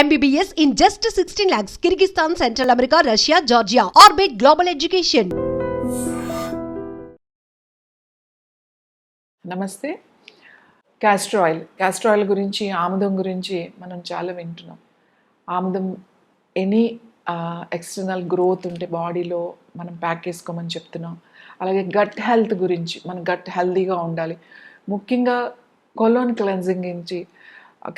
MBBS in just sixteen lakhs Kyrgyzstan Central America Russia Georgia Orbit Global Education నమస్తే. Castor oil castor oil గురించి ఆముదం గురించి మనం చాలా వింటున్నాం. ఆముదం ఎనీ ఎక్స్టర్నల్ గ్రోత్ ఉంటే బాడీలో మనం ప్యాక్ చేసుకోమని చెప్తున్నాం. అలాగే గట్ హెల్త్ గురించి మన గట్ హెల్తీగా ఉండాలి. ముఖ్యంగా కొలోన్ క్లెన్సింగ్ గురించి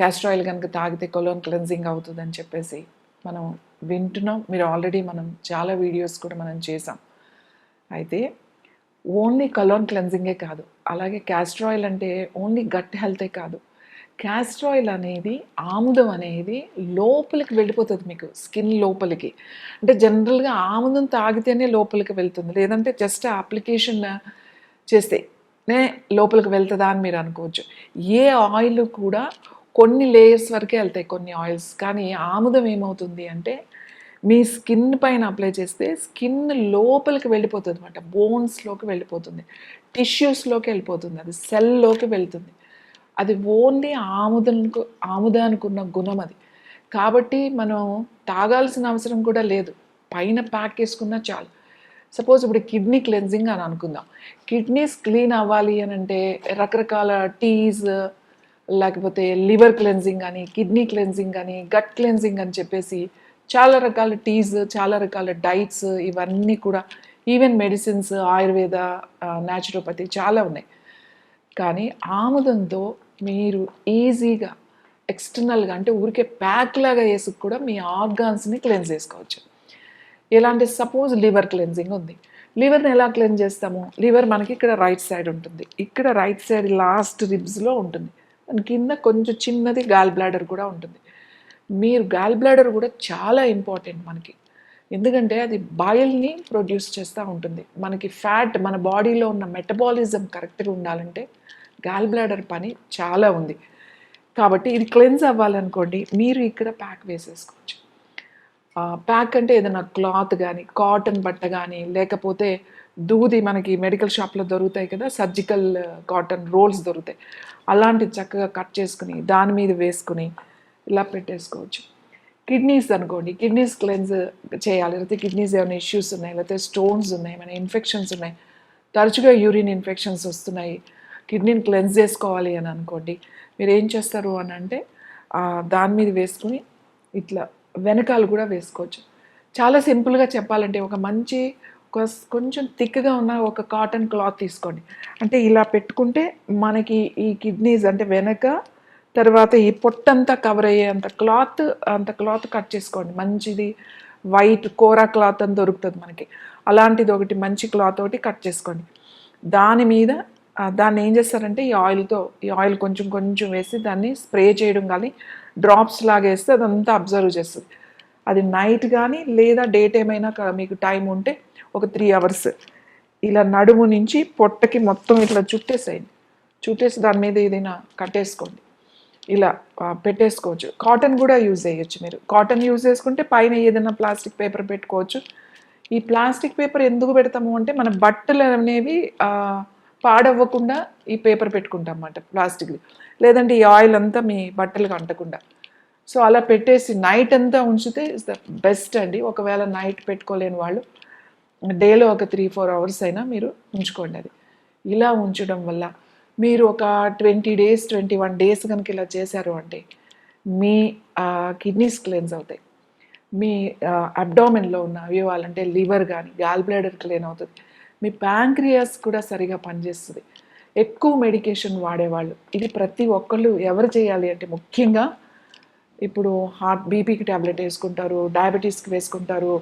క్యాస్టర్ ఆయిల్ కనుక తాగితే కొలోన్ క్లెన్జింగ్ అవుతుందని చెప్పేసి మనం వింటున్నాం. మీరు ఆల్రెడీ మనం చాలా వీడియోస్ కూడా మనం చేసాం అయితే ఓన్లీ కలోన్ క్లెన్జింగే కాదు. అలాగే క్యాస్టర్ ఆయిల్ అంటే ఓన్లీ గట్ హెల్తే కాదు. క్యాస్టర్ ఆయిల్ అనేది ఆముదం అనేది లోపలికి వెళ్ళిపోతుంది మీకు స్కిన్ లోపలికి. అంటే జనరల్గా ఆముదం తాగితేనే లోపలికి వెళ్తుంది. లేదంటే జస్ట్ అప్లికేషన్ చేస్తే నే లోపలికి వెళ్తుందా అని మీరు అనుకోవచ్చు. ఏ ఆయిల్ కూడా కొన్ని లేయర్స్ వరకే వెళ్తాయి కొన్ని ఆయిల్స్ కానీ ఆముదం ఏమవుతుంది అంటే మీ స్కిన్ పైన అప్లై చేస్తే స్కిన్ లోపలికి వెళ్ళిపోతుంది అనమాట బోన్స్లోకి వెళ్ళిపోతుంది. టిష్యూస్లోకి వెళ్ళిపోతుంది. అది సెల్లోకి వెళ్తుంది. అది ఓన్లీ ఆముదనుకు ఆముదానికి ఉన్న గుణం అది. కాబట్టి మనం తాగాల్సిన అవసరం కూడా లేదు. పైన ప్యాక్ చేసుకున్నా చాలు. సపోజ్ ఇప్పుడు కిడ్నీ క్లెన్జింగ్ అని అనుకుందాం. కిడ్నీస్ క్లీన్ అవ్వాలి అని అంటే రకరకాల టీస్ లేకపోతే లివర్ క్లెన్జింగ్ అని కిడ్నీ క్లెన్జింగ్ అని గట్ క్లెన్జింగ్ అని చెప్పేసి చాలా రకాల టీస్ చాలా రకాల డైట్స్ ఇవన్నీ కూడా ఈవెన్ మెడిసిన్స్ ఆయుర్వేద న్యాచురోపతి చాలా ఉన్నాయి. కానీ ఆముదంతో మీరు ఈజీగా ఎక్స్టర్నల్గా అంటే ఊరికే ప్యాక్ లాగా వేసి కూడా మీ ఆర్గాన్స్ని క్లెన్స్ చేసుకోవచ్చు. ఎలాంటి సపోజ్ లివర్ క్లెన్జింగ్ ఉంది. లివర్ని ఎలా క్లెన్స్ చేస్తాము? లివర్ మనకి ఇక్కడ రైట్ సైడ్ ఉంటుంది. ఇక్కడ రైట్ సైడ్ లాస్ట్ రిబ్స్లో ఉంటుంది. దాని కింద కొంచెం చిన్నది గాల్ బ్లాడర్ కూడా ఉంటుంది. మీరు గాల్ బ్లాడర్ కూడా చాలా ఇంపార్టెంట్ మనకి. ఎందుకంటే అది బాయిల్ని ప్రొడ్యూస్ చేస్తూ ఉంటుంది. మనకి ఫ్యాట్ మన బాడీలో ఉన్న మెటబాలిజం కరెక్ట్గా ఉండాలంటే గాల్ బ్లాడర్ పని చాలా ఉంది. కాబట్టి ఇది క్లెన్స్ అవ్వాలనుకోండి మీరు ఇక్కడ ప్యాక్ వేసేసుకోవచ్చు. ప్యాక్ అంటే ఏదైనా క్లాత్ కానీ కాటన్ బట్ట కానీ లేకపోతే దూది మనకి మెడికల్ షాప్లో దొరుకుతాయి కదా సర్జికల్ కాటన్ రోల్స్ దొరుకుతాయి. అలాంటివి చక్కగా కట్ చేసుకుని దాని మీద వేసుకుని ఇలా పెట్టేసుకోవచ్చు. కిడ్నీస్ అనుకోండి కిడ్నీస్ క్లెన్స్ చేయాలి. లేకపోతే కిడ్నీస్ ఏమైనా ఇష్యూస్ ఉన్నాయి లేకపోతే స్టోన్స్ ఉన్నాయి ఏమైనా ఇన్ఫెక్షన్స్ ఉన్నాయి. తరచుగా యూరిన్ ఇన్ఫెక్షన్స్ వస్తున్నాయి. కిడ్నీని క్లెన్స్ చేసుకోవాలి అని అనుకోండి మీరు ఏం చేస్తారు అని అంటే దాని మీద వేసుకుని ఇట్లా వెనకాల కూడా వేసుకోవచ్చు. చాలా సింపుల్గా చెప్పాలంటే ఒక మంచి కొంచెం థిక్గా ఉన్న ఒక కాటన్ క్లాత్ తీసుకోండి. అంటే ఇలా పెట్టుకుంటే మనకి ఈ కిడ్నీస్ అంటే వెనక తర్వాత ఈ పొట్టంతా కవర్ అయ్యే అంత క్లాత్ అంత క్లాత్ కట్ చేసుకోండి. మంచిది వైట్ కోరా క్లాత్ అని దొరుకుతుంది మనకి. అలాంటిది ఒకటి మంచి క్లాత్ ఒకటి కట్ చేసుకోండి. దాని మీద దాన్ని ఏం చేస్తారంటే ఈ ఆయిల్తో ఈ ఆయిల్ కొంచెం కొంచెం వేసి దాన్ని స్ప్రే చేయడం కానీ డ్రాప్స్ లాగా వేస్తే అదంతా అబ్జర్వ్ చేస్తుంది. అది నైట్ కానీ లేదా డే టైం అయినా మీకు టైం ఉంటే ఒక త్రీ అవర్స్ ఇలా నడుము నుంచి పొట్టకి మొత్తం ఇట్లా చుట్టేసేయండి. చుట్టేసి దాని మీద ఏదైనా కట్టేసుకోండి. ఇలా పెట్టేసుకోవచ్చు. కాటన్ కూడా యూజ్ చేయొచ్చు మీరు. కాటన్ యూజ్ చేసుకుంటే పైన ఏదైనా ప్లాస్టిక్ పేపర్ పెట్టుకోవచ్చు. ఈ ప్లాస్టిక్ పేపర్ ఎందుకు పెడతాము అంటే మన బట్టలు అనేవి పాడవ్వకుండా ఈ పేపర్ పెట్టుకుంటాం అన్నమాట ప్లాస్టిక్ లేదంటే ఈ ఆయిల్ అంతా మీ బట్టలకు అంటకుండా. సో అలా పెట్టేసి నైట్ అంతా ఉంచితే ఇస్ ద బెస్ట్ అండి. ఒకవేళ నైట్ పెట్టుకోలేని వాళ్ళు డేలో ఒక త్రీ ఫోర్ అవర్స్ అయినా మీరు ఉంచుకోండి అది. ఇలా ఉంచడం వల్ల మీరు ఒక twenty days twenty one days కనుక ఇలా చేశారు అంటే మీ కిడ్నీస్ క్లెన్స్ అవుతాయి. మీ అబ్డామిన్లో ఉన్న అవయవాలు అంటే లివర్ కానీ గాల్ బ్లాడర్ క్లీన్ అవుతుంది. మీ ప్యాంక్రియాస్ కూడా సరిగా పనిచేస్తుంది. ఎక్కువ మెడికేషన్ వాడేవాళ్ళు. ఇది ప్రతి ఒక్కళ్ళు ఎవరు చేయాలి అంటే ముఖ్యంగా ఇప్పుడు హార్ట్ బీపీకి ట్యాబ్లెట్ వేసుకుంటారు డయాబెటీస్కి వేసుకుంటారు.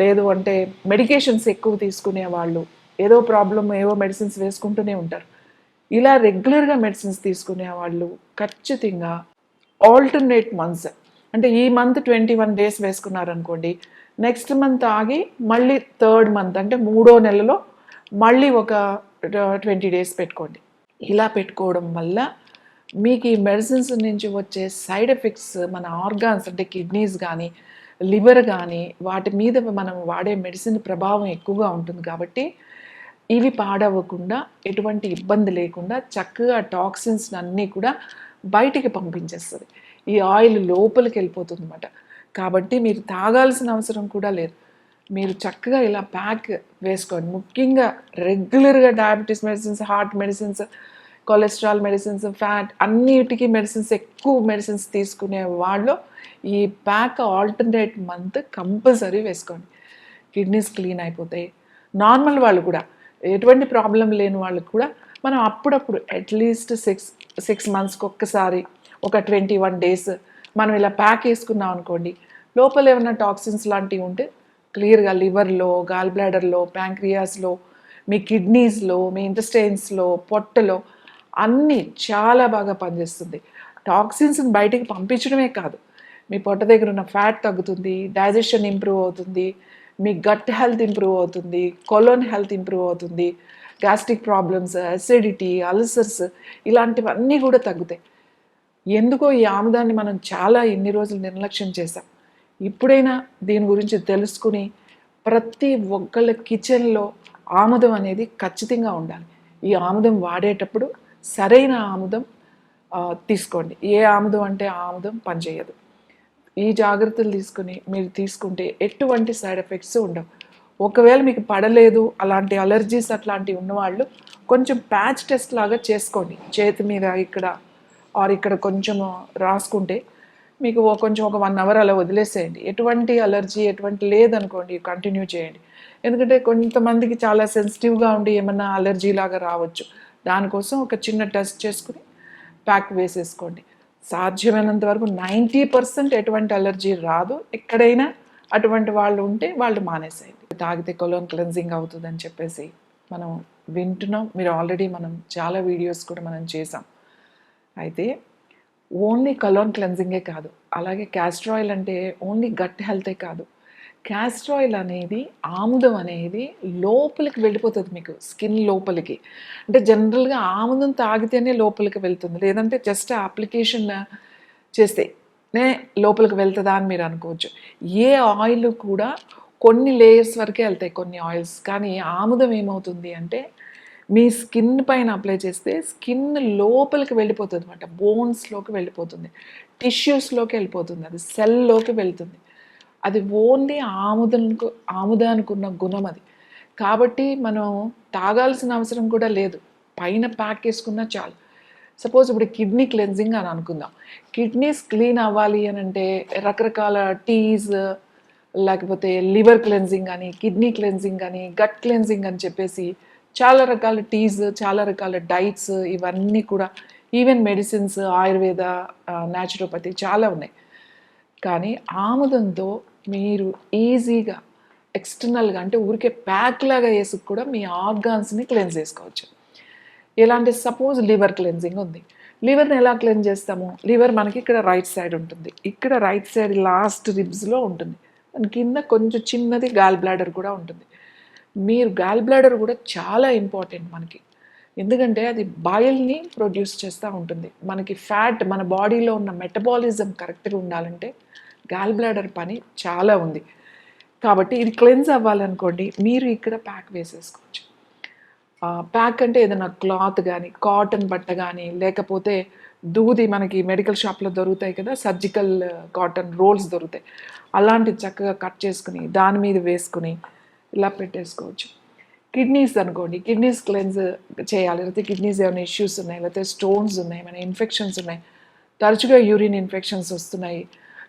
లేదు అంటే మెడికేషన్స్ ఎక్కువ తీసుకునే వాళ్ళు ఏదో ప్రాబ్లం ఏవో మెడిసిన్స్ వేసుకుంటూనే ఉంటారు. ఇలా రెగ్యులర్గా మెడిసిన్స్ తీసుకునే వాళ్ళు ఖచ్చితంగా ఆల్టర్నేట్ మంత్స్. అంటే ఈ మంత్ ట్వంటీ వన్ డేస్ వేసుకున్నారనుకోండి నెక్స్ట్ మంత్ ఆగి మళ్ళీ థర్డ్ మంత్ అంటే మూడో నెలలో మళ్ళీ ఒక ట్వంటీ డేస్ పెట్టుకోండి. ఇలా పెట్టుకోవడం వల్ల మీకు ఈ మెడిసిన్స్ నుంచి వచ్చే సైడ్ ఎఫెక్ట్స్ మన ఆర్గాన్స్ అంటే కిడ్నీస్ కానీ లివర్ కానీ వాటి మీద మనం వాడే మెడిసిన్ ప్రభావం ఎక్కువగా ఉంటుంది కాబట్టి ఇవి పాడవ్వకుండా ఎటువంటి ఇబ్బంది లేకుండా చక్కగా టాక్సిన్స్ అన్నీ కూడా బయటికి పంపించేస్తుంది. ఈ ఆయిల్ లోపలికి వెళ్ళిపోతుంది అనమాట కాబట్టి మీరు తాగాల్సిన అవసరం కూడా లేదు. మీరు చక్కగా ఇలా ప్యాక్ వేసుకోండి. ముఖ్యంగా రెగ్యులర్గా diabetes medicines heart medicines cholesterol medicines fat అన్నిటికీ మెడిసిన్స్ ఎక్కువ మెడిసిన్స్ తీసుకునే వాళ్ళు ఈ ప్యాక్ ఆల్టర్నేట్ మంత్ కంపల్సరీ వేసుకోండి. కిడ్నీస్ క్లీన్ అయిపోతాయి. నార్మల్ వాళ్ళు కూడా ఎటువంటి ప్రాబ్లం లేని వాళ్ళకి కూడా మనం అప్పుడప్పుడు అట్లీస్ట్ సిక్స్ సిక్స్ మంత్స్కి ఒక్కసారి ఒక ట్వంటీ వన్ డేస్ మనం ఇలా ప్యాక్ వేసుకున్నాం అనుకోండి లోపల ఏమైనా టాక్సిన్స్ లాంటివి ఉంటే క్లియర్గా లివర్లో గాల్ బ్లాడర్లో ప్యాంక్రియాస్లో మీ కిడ్నీస్లో మీ ఇంటెస్టైన్స్లో పొట్టలో అన్నీ చాలా బాగా పనిచేస్తుంది. టాక్సిన్స్ని బయటికి పంపించడమే కాదు. మీ పొట్ట దగ్గర ఉన్న ఫ్యాట్ తగ్గుతుంది డైజెషన్ ఇంప్రూవ్ అవుతుంది మీ గట్ హెల్త్ ఇంప్రూవ్ అవుతుంది కొలోన్ హెల్త్ ఇంప్రూవ్ అవుతుంది గ్యాస్ట్రిక్ ప్రాబ్లమ్స్ అసిడిటీ అల్సర్స్ ఇలాంటివన్నీ కూడా తగ్గుతాయి. ఎందుకో ఈ ఆముదాన్ని మనం చాలా ఎన్ని రోజులు నిర్లక్ష్యం చేశాం. ఇప్పుడైనా దీని గురించి తెలుసుకుని ప్రతి ఒక్కళ్ళ కిచెన్లో ఆముదం అనేది ఖచ్చితంగా ఉండాలి. ఈ ఆముదం వాడేటప్పుడు సరైన ఆముదం తీసుకోండి. ఏ ఆముదం అంటే ఆ ఆముదం పనిచేయదు. ఈ జాగ్రత్తలు తీసుకుని మీరు తీసుకుంటే ఎటువంటి సైడ్ ఎఫెక్ట్స్ ఉండవు. ఒకవేళ మీకు పడలేదు అలాంటి అలర్జీస్ అట్లాంటివి ఉన్నవాళ్ళు కొంచెం ప్యాచ్ టెస్ట్ లాగా చేసుకోండి. చేతి మీద ఇక్కడ ఆర్ ఇక్కడ కొంచెం రాసుకుంటే మీకు కొంచెం ఒక వన్ అవర్ అలా వదిలేసేయండి. ఎటువంటి అలర్జీ ఎటువంటి లేదనుకోండి కంటిన్యూ చేయండి. ఎందుకంటే కొంతమందికి చాలా సెన్సిటివ్గా ఉండి ఏమన్నా అలర్జీ లాగా రావచ్చు. దానికోసం ఒక చిన్న టెస్ట్ చేసుకుని ప్యాక్ వేసేసుకోండి. సాధ్యమైనంత వరకు నైంటీ పర్సెంట్ ఎటువంటి అలర్జీ రాదు. ఎక్కడైనా అటువంటి వాళ్ళు ఉంటే వాళ్ళు మానేసేయండి. తాగితే కొలోన్ క్లెన్జింగ్ అవుతుందని చెప్పేసి మనం వింటున్నాం. మీరు ఆల్రెడీ మనం చాలా వీడియోస్ కూడా మనం చేసాం అయితే ఓన్లీ కలోన్ క్లెన్జింగే కాదు. అలాగే క్యాస్టర్ ఆయిల్ అంటే ఓన్లీ గట్ హెల్తే కాదు. క్యాస్టర్ ఆయిల్ అనేది ఆముదం అనేది లోపలికి వెళ్ళిపోతుంది మీకు స్కిన్ లోపలికి. అంటే జనరల్గా ఆముదం తాగితేనే లోపలికి వెళ్తుంది. లేదంటే జస్ట్ అప్లికేషన్ చేస్తే నే లోపలికి వెళ్తుందా అని మీరు అనుకోవచ్చు. ఏ ఆయిల్ కూడా కొన్ని లేయర్స్ వరకే వెళ్తాయి కొన్ని ఆయిల్స్. కానీ ఆముదం ఏమవుతుంది అంటే మీ స్కిన్ పైన అప్లై చేస్తే స్కిన్ లోపలికి వెళ్ళిపోతుంది అనమాట బోన్స్లోకి వెళ్ళిపోతుంది. టిష్యూస్లోకి వెళ్ళిపోతుంది. అది సెల్లోకి వెళ్తుంది. అది ఓన్లీ ఆముదనుకు ఆముదానికి ఉన్న గుణం అది. కాబట్టి మనం తాగాల్సిన అవసరం కూడా లేదు. పైన ప్యాక్ వేసుకున్నా చాలు. సపోజ్ ఇప్పుడు కిడ్నీ క్లెన్జింగ్ అని అనుకుందాం. కిడ్నీస్ క్లీన్ అవ్వాలి అని అంటే రకరకాల టీస్ లేకపోతే లివర్ క్లెన్జింగ్ అని కిడ్నీ క్లెన్జింగ్ అని గట్ క్లెన్జింగ్ అని చెప్పేసి చాలా రకాల టీస్ చాలా రకాల డైట్స్ ఇవన్నీ కూడా ఈవెన్ మెడిసిన్స్ ఆయుర్వేద న్యాచురోపతి చాలా ఉన్నాయి. కానీ ఆముదంతో మీరు ఈజీగా ఎక్స్టర్నల్గా అంటే ఊరికే ప్యాక్ లాగా వేసి కూడా మీ ఆర్గాన్స్ని క్లెన్స్ చేసుకోవచ్చు. ఎలాంటి సపోజ్ లివర్ క్లెన్జింగ్ ఉంది. లివర్ని ఎలా క్లెన్స్ చేస్తాము? లివర్ మనకి ఇక్కడ రైట్ సైడ్ ఉంటుంది. ఇక్కడ రైట్ సైడ్ లాస్ట్ రిబ్స్లో ఉంటుంది. దాని కింద కొంచెం చిన్నది గాల్ బ్లాడర్ కూడా ఉంటుంది. మీరు గాల్ బ్లాడర్ కూడా చాలా ఇంపార్టెంట్ మనకి. ఎందుకంటే అది బాయిల్ని ప్రొడ్యూస్ చేస్తూ ఉంటుంది. మనకి ఫ్యాట్ మన బాడీలో ఉన్న మెటబాలిజం కరెక్ట్గా ఉండాలంటే గాల్ బ్లాడర్ పని చాలా ఉంది. కాబట్టి ఇది క్లెన్స్ అవ్వాలనుకోండి మీరు ఇక్కడ ప్యాక్ వేసేసుకోవచ్చు. ప్యాక్ అంటే ఏదైనా క్లాత్ కానీ కాటన్ బట్ట కానీ లేకపోతే దూది మనకి మెడికల్ షాప్లో దొరుకుతాయి కదా సర్జికల్ కాటన్ రోల్స్ దొరుకుతాయి. అలాంటివి చక్కగా కట్ చేసుకుని దాని మీద వేసుకుని ఇలా పెట్టేసుకోవచ్చు. కిడ్నీస్ అనుకోండి కిడ్నీస్ క్లెన్స్ చేయాలి. లేకపోతే కిడ్నీస్ ఏమైనా ఇష్యూస్ ఉన్నాయి లేకపోతే స్టోన్స్ ఉన్నాయి ఏమైనా ఇన్ఫెక్షన్స్ ఉన్నాయి. తరచుగా యూరిన్ ఇన్ఫెక్షన్స్ వస్తున్నాయి.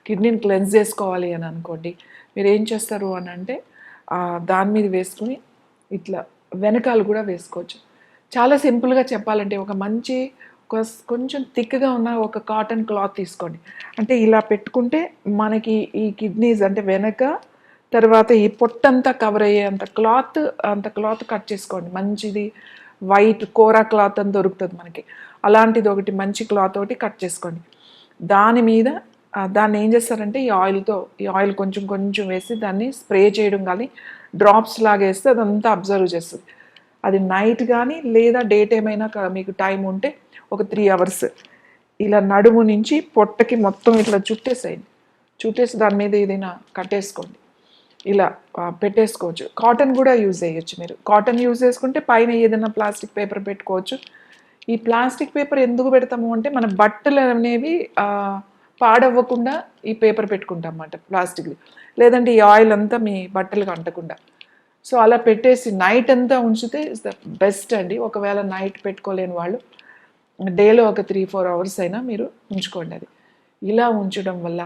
కిడ్నీని క్లెన్స్ చేసుకోవాలి అని అనుకోండి మీరు ఏం చేస్తారు అని అంటే దాని మీద వేసుకుని ఇట్లా వెనకాల కూడా వేసుకోవచ్చు. చాలా సింపుల్గా చెప్పాలంటే ఒక మంచి కొంచెం థిక్గా ఉన్న ఒక కాటన్ క్లాత్ తీసుకోండి. అంటే ఇలా పెట్టుకుంటే మనకి ఈ కిడ్నీస్ అంటే వెనక తర్వాత ఈ పొట్టంతా కవర్ అయ్యే అంత క్లాత్ అంత క్లాత్ కట్ చేసుకోండి. మంచిది వైట్ కోరా క్లాత్ అని దొరుకుతుంది మనకి. అలాంటిది ఒకటి మంచి క్లాత్ ఒకటి కట్ చేసుకోండి. దాని మీద దాన్ని ఏం చేస్తారంటే ఈ ఆయిల్తో ఈ ఆయిల్ కొంచెం కొంచెం వేసి దాన్ని స్ప్రే చేయడం కానీ డ్రాప్స్ లాగా వేస్తే అదంతా అబ్జర్వ్ చేస్తుంది. అది నైట్ కానీ లేదా డే టైం అయినా మీకు టైం ఉంటే ఒక త్రీ అవర్స్. ఇలా నడుము నుంచి పొట్టకి మొత్తం ఇట్లా చుట్టేసేయండి. చుట్టేసి దాని మీద ఏదైనా కట్టేసుకోండి. ఇలా పెట్టేసుకోవచ్చు. కాటన్ కూడా యూజ్ చేయొచ్చు మీరు. కాటన్ యూజ్ చేసుకుంటే పైన ఏదైనా ప్లాస్టిక్ పేపర్ పెట్టుకోవచ్చు. ఈ ప్లాస్టిక్ పేపర్ ఎందుకు పెడతాము అంటే మన బట్టలు అనేవి పాడవ్వకుండా ఈ పేపర్ పెట్టుకుంటాం అన్నమాట ప్లాస్టిక్ది. లేదంటే ఈ ఆయిల్ అంతా మీ బట్టలకు అంటకుండా. సో అలా పెట్టేసి నైట్ అంతా ఉంచితే ఇస్ ద బెస్ట్ అండి. ఒకవేళ నైట్ పెట్టుకోలేని వాళ్ళు డేలో ఒక త్రీ ఫోర్ అవర్స్ అయినా మీరు ఉంచుకోండి అది. ఇలా ఉంచడం వల్ల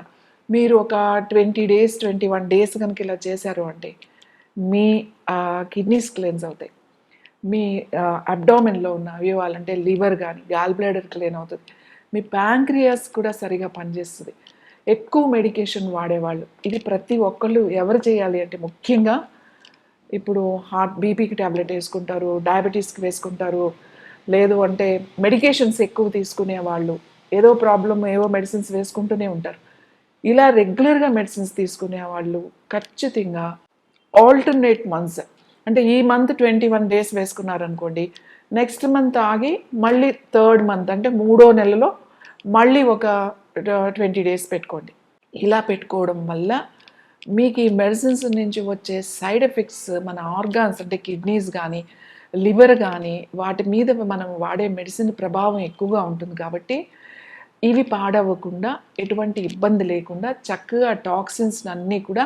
మీరు ఒక twenty days twenty one days కనుక ఇలా చేశారు అంటే మీ కిడ్నీస్ క్లెన్స్ అవుతాయి. మీ అబ్డామిన్లో ఉన్న అవయవాలు అంటే లివర్ కానీ గాల్ బ్లాడర్ క్లీన్ అవుతుంది. మీ ప్యాంక్రియాస్ కూడా సరిగా పనిచేస్తుంది. ఎక్కువ మెడికేషన్ వాడేవాళ్ళు. ఇది ప్రతి ఒక్కళ్ళు ఎవరు చేయాలి అంటే ముఖ్యంగా ఇప్పుడు హార్ట్ బీపీకి ట్యాబ్లెట్ వేసుకుంటారు డయాబెటీస్కి వేసుకుంటారు. లేదు అంటే మెడికేషన్స్ ఎక్కువ తీసుకునే వాళ్ళు. ఏదో ప్రాబ్లం ఏవో మెడిసిన్స్ వేసుకుంటూనే ఉంటారు. ఇలా రెగ్యులర్గా మెడిసిన్స్ తీసుకునే వాళ్ళు ఖచ్చితంగా ఆల్టర్నేట్ మంత్స్. అంటే ఈ మంత్ ట్వంటీ వన్ డేస్ వేసుకున్నారనుకోండి నెక్స్ట్ మంత్ ఆగి మళ్ళీ థర్డ్ మంత్ అంటే మూడో నెలలో మళ్ళీ ఒక ట్వంటీ డేస్ పెట్టుకోండి. ఇలా పెట్టుకోవడం వల్ల మీకు ఈ మెడిసిన్స్ నుంచి వచ్చే సైడ్ ఎఫెక్ట్స్ మన ఆర్గాన్స్ అంటే కిడ్నీస్ కానీ లివర్ కానీ వాటి మీద మనం వాడే మెడిసిన్ ప్రభావం ఎక్కువగా ఉంటుంది కాబట్టి ఇవి పాడవ్వకుండా ఎటువంటి ఇబ్బంది లేకుండా చక్కగా టాక్సిన్స్ అన్నీ కూడా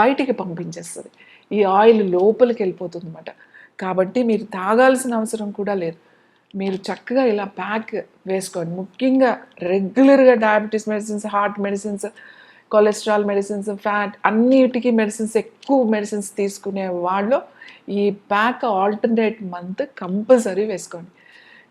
బయటికి పంపించేస్తుంది. ఈ ఆయిల్ లోపలికి వెళ్ళిపోతుంది అన్నమాట కాబట్టి మీరు తాగాల్సిన అవసరం కూడా లేదు. మీరు చక్కగా ఇలా ప్యాక్ వేసుకోండి. ముఖ్యంగా రెగ్యులర్గా diabetes medicines heart medicines cholesterol medicines fat అన్నిటికీ మెడిసిన్స్ ఎక్కువ మెడిసిన్స్ తీసుకునే వాళ్ళు ఈ ప్యాక్ ఆల్టర్నేట్ మంత్ కంపల్సరీ వేసుకోండి.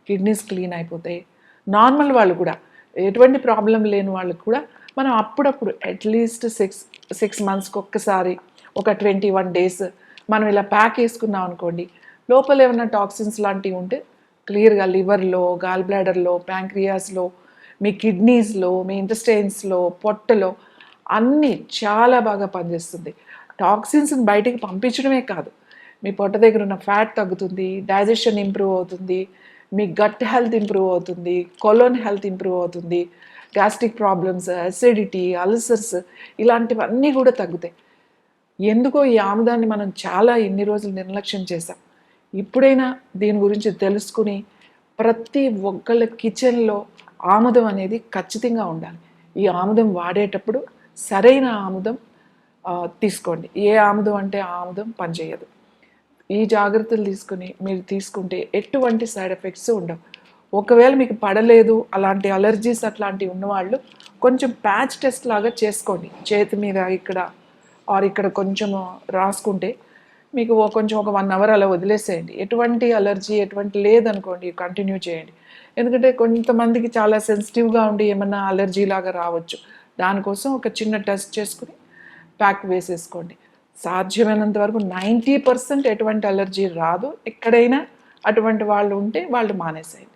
కిడ్నీస్ క్లీన్ అయిపోతాయి. నార్మల్ వాళ్ళు కూడా ఎటువంటి ప్రాబ్లం లేని వాళ్ళకి కూడా మనం అప్పుడప్పుడు అట్లీస్ట్ సిక్స్ సిక్స్ మంత్స్కి ఒక్కసారి ఒక ట్వంటీ వన్ డేస్ మనం ఇలా ప్యాక్ వేసుకున్నాం అనుకోండి లోపల ఏమైనా టాక్సిన్స్ లాంటివి ఉంటే క్లియర్గా లివర్లో గాల్ బ్లాడర్లో ప్యాంక్రియాస్లో మీ కిడ్నీస్లో మీ ఇంటెస్టైన్స్లో పొట్టలో అన్నీ చాలా బాగా పనిచేస్తుంది. టాక్సిన్స్ని బయటికి పంపించడమే కాదు మీ పొట్ట దగ్గర ఉన్న ఫ్యాట్ తగ్గుతుంది డైజెషన్ ఇంప్రూవ్ అవుతుంది మీ గట్ హెల్త్ ఇంప్రూవ్ అవుతుంది కొలోన్ హెల్త్ ఇంప్రూవ్ అవుతుంది గ్యాస్ట్రిక్ ప్రాబ్లమ్స్ అసిడిటీ అల్సర్స్ ఇలాంటివన్నీ కూడా తగ్గుతాయి. ఎందుకో ఈ ఆముదాన్ని మనం చాలా ఎన్ని రోజులు నిర్లక్ష్యం చేశాం. ఇప్పుడైనా దీని గురించి తెలుసుకుని ప్రతి ఒక్కళ్ళ కిచెన్లో ఆముదం అనేది ఖచ్చితంగా ఉండాలి. ఈ ఆముదం వాడేటప్పుడు సరైన ఆముదం తీసుకోండి. ఏ ఆముదం అంటే ఆముదం పనిచేయదు. ఈ జాగ్రత్తలు తీసుకుని మీరు తీసుకుంటే ఎటువంటి సైడ్ ఎఫెక్ట్స్ ఉండవు. ఒకవేళ మీకు పడలేదు అలాంటి అలర్జీస్ అట్లాంటివి ఉన్నవాళ్ళు కొంచెం ప్యాచ్ టెస్ట్ లాగా చేసుకోండి. చేతి మీద ఇక్కడ ఆర్ ఇక్కడ కొంచెం రాసుకుంటే మీకు కొంచెం ఒక వన్ అవర్ అలా వదిలేసేయండి. ఎటువంటి అలర్జీ ఎటువంటి లేదనుకోండి కంటిన్యూ చేయండి. ఎందుకంటే కొంతమందికి చాలా సెన్సిటివ్గా ఉండి ఏమన్నా అలర్జీ లాగా రావచ్చు. దానికోసం ఒక చిన్న టెస్ట్ చేసుకుని ప్యాక్ వేసేసుకోండి. సాధ్యమైనంత వరకు నైంటీ పర్సెంట్ ఎటువంటి అలర్జీ రాదు. ఎక్కడైనా అటువంటి వాళ్ళు ఉంటే వాళ్ళు మానేసేయండి.